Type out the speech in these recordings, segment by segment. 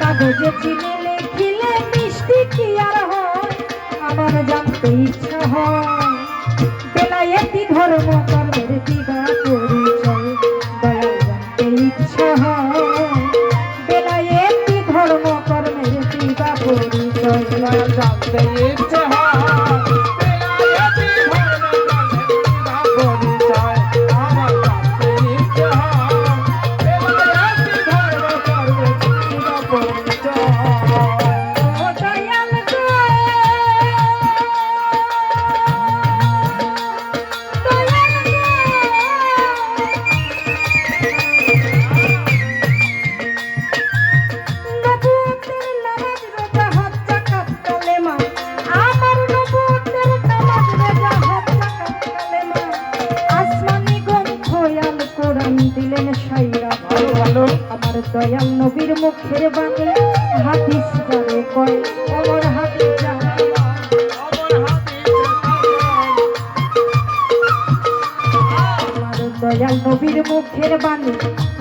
কাগজে চিনি লিখিলে মিষ্টি কি আর হয়? আমার জানতে ইচ্ছা হয়। বেলায়েতি ধর্ম কর্মের দিবা পরিচয়। দয়াল জানতে ইচ্ছা হয় পরিচয়। দয়াল জানতে ইচ্ছে হয়। মুখের বাণী হাদিস যারে কয় ওমর হাদিস যারে দয়াল নবীর মুখের বাণী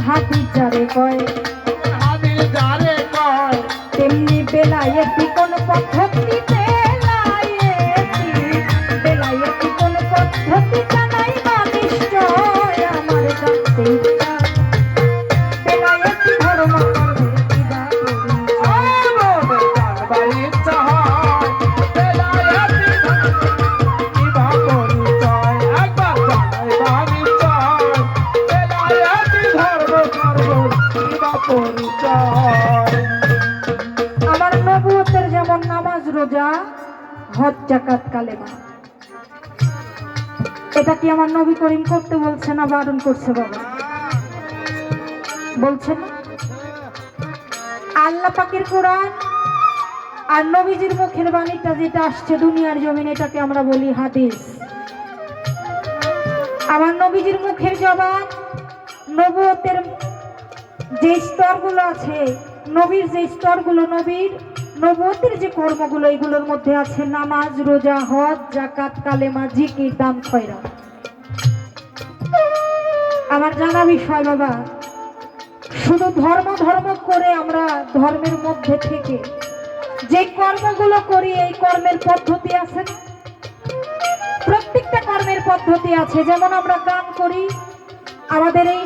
হাদিস যারে কয়। হাদিস যারে কয় তেমনি বেলায়েতি কোন পদ্ধতি বেলায়েতি বেলায়েতি কোন পদ্ধতি আমার যেমন নামাজ রোজা, হজ জাকাত কালেমা। এটা কি আমার নবী করিম করতে বলছে না বারণ করছে বাবা? বলছে না? আল্লাহ পাকের কোরআন আর নবীজির মুখের বাণীটা যেটা আসছে দুনিয়ার জমিন, এটাকে আমরা বলি হাদিস। আমার নবীজির মুখের জবান নবুয়তের যে স্তরগুলো আছে, নবীর যে স্তরগুলো, নবীর নবতের যে কর্মগুলো, এগুলোর মধ্যে আছে নামাজ, রোজা, হজ জাকাত কালেমা, জিকির, দান খয়রা আমার জানা বিষয় বাবা, শুধু ধর্ম ধর্ম করে আমরা ধর্মের মধ্যে থেকে যে কর্মগুলো করি, এই কর্মের পদ্ধতি আছে? প্রত্যেকটা কর্মের পদ্ধতি আছে। যেমন আমরা গান করি, আমাদের এই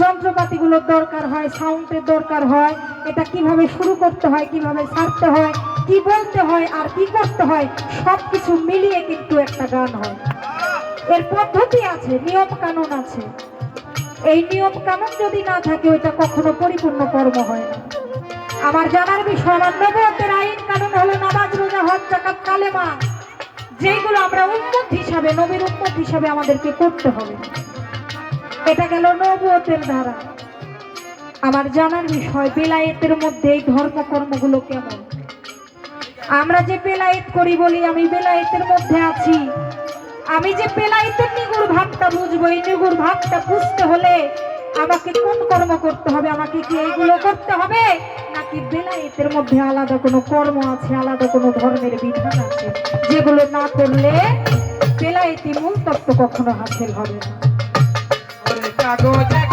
যন্ত্রপাতিগুলোর দরকার হয়, সাউন্ডের দরকার হয়, এটা কীভাবে শুরু করতে হয়, কীভাবে ছাড়তে হয়, কি বলতে হয় আর কি করতে হয় সব কিছু মিলিয়ে কিন্তু একটা গান হয়। এর পদ্ধতি আছে নিয়ম কানুন আছে। এই নিয়ম কানুন যদি না থাকে, ওইটা কখনো পরিপূর্ণ কর্ম হয় না। আমার জানার বিষয়, আমার নবতের আইন কানুন হলো নামাজ, রোজা, হজ জাকাত কালেমা। যেগুলো আমরা উন্মত হিসাবে, নবীর উন্মত হিসাবে আমাদেরকে করতে হবে। এটা গেল নবুয়তের ধারা। আমার জানার বিষয়, বেলায়েতের মধ্যে এই ধর্মকর্মগুলো কেমন? আমরা যে বেলায়েত করি বলি, আমি বেলায়েতের মধ্যে আছি। আমি যে বেলায়েতের নিগুড় ভাবটা বুঝব, এই নিগুড় ভাবটা বুঝতে হলে আমাকে কোন কর্ম করতে হবে? আমাকে কি এইগুলো করতে হবে? নাকি বেলায়েতের মধ্যে আলাদা কোনো কর্ম আছে, আলাদা কোনো ধর্মের বিধান আছে, যেগুলো না করলে বেলায়েতি মূল তত্ত্ব কখনো হাসিল হবে না? কাগজে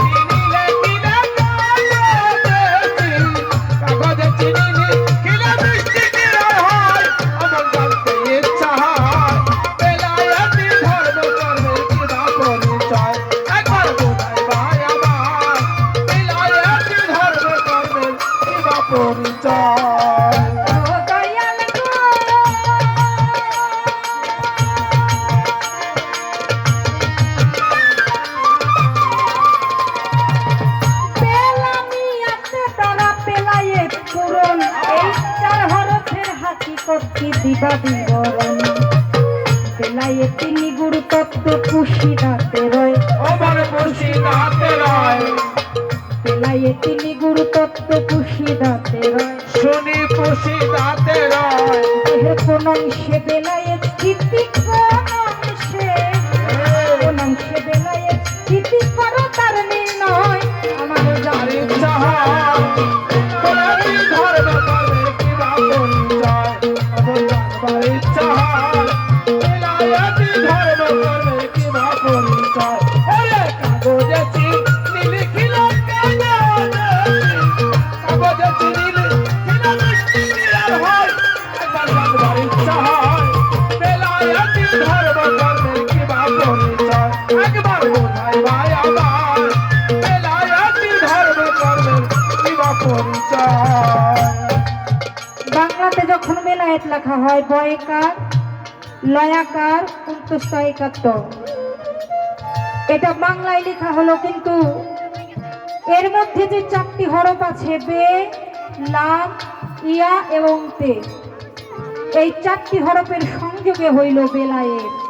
কি দিবা বিবরণ। বেলায় তিনি গুরু তত্ত্ব খুশি নাতে রয়। বেলায় তিনি গুরু তত্ত্ব কুশিদাতে রয়। শুনি খুশি নাতে রয়। কোন সে বেলায় স্থিতি কোন বাংলাতে যখন বেলায়েত লেখা হয়, বয়কার, লয়াকার উন্তস্তায়িকাত্ম এটা বাংলায় লেখা হলো কিন্তু এর মধ্যে যে চারটি হরফ আছে, বে, লাম, ইয়া এবং তে, এই চারটি হরফের সংযোগে হইল বেলায়েত।